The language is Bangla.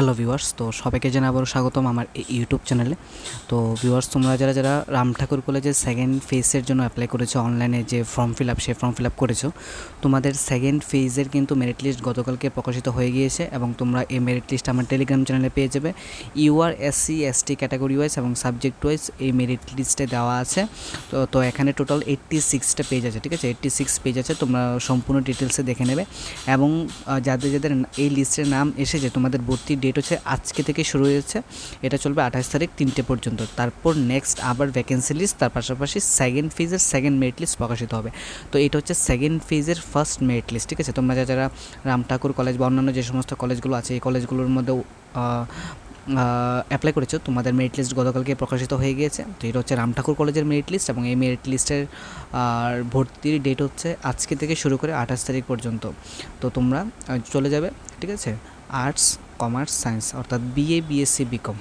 হ্যালো ভিউয়ার্স, তো সবাইকে জানাব স্বাগতম আমার এই ইউটিউব চ্যানেলে। তো ভিউয়ার্স, তোমরা যারা যারা রাম ঠাকুর কলেজের সেকেন্ড ফেজের জন্য অ্যাপ্লাই করেছ অনলাইনে যে ফর্ম ফিল আপ সে ফর্ম ফিল আপ করেছ, তোমাদের সেকেন্ড ফেজের কিন্তু মেরিট লিস্ট গতকালকে প্রকাশিত হয়ে গিয়েছে এবং তোমরা এই মেরিট লিস্ট আমার টেলিগ্রাম চ্যানেলে পেয়ে যাবে। U UR SC ST category wise এবং সাবজেক্ট ওয়াইজ এই মেরিট লিস্টে দেওয়া আছে। তো তো এখানে টোটাল এইট্টি সিক্সটা পেজ আছে, ঠিক আছে? এইট্টি সিক্স পেজ আছে, তোমরা সম্পূর্ণ ডিটেলসে দেখে নেবে। এবং যাদের যাদের এই লিস্টের নাম এসেছে, তোমাদের ভর্তির ডেট হচ্ছে আজকে থেকে শুরু হয়েছে। এটা চলবে আঠাশ তারিখ তিনটে পর্যন্ত। তারপর নেক্সট আবার ভ্যাকেন্সি লিস্ট তার পাশাপাশি সেকেন্ড ফেজের সেকেন্ড মেরিট লিস্ট প্রকাশিত হবে। তো এটা হচ্ছে সেকেন্ড ফেজের ফার্স্ট মেরিট লিস্ট ঠিক আছে? তোমরা যারা রাম ঠাকুর কলেজ বা অন্যান্য যে সমস্ত কলেজগুলো আছে, এই কলেজগুলোর মধ্যে অ্যাপ্লাই করেছ, তোমাদের মেরিট লিস্ট গতকালকে প্রকাশিত হয়ে গিয়েছে। তো এটা হচ্ছে রাম ঠাকুর কলেজের মেরিট লিস্ট এবং এই মেরিট লিস্টের ভর্তির ডেট হচ্ছে আজকে থেকে শুরু করে আঠাশ তারিখ পর্যন্ত। তো তোমরা চলে যাবে, ঠিক আছে? আর্টস কমার্স সায়েন্স অর্থাৎ বিএ বিএসসি বিকম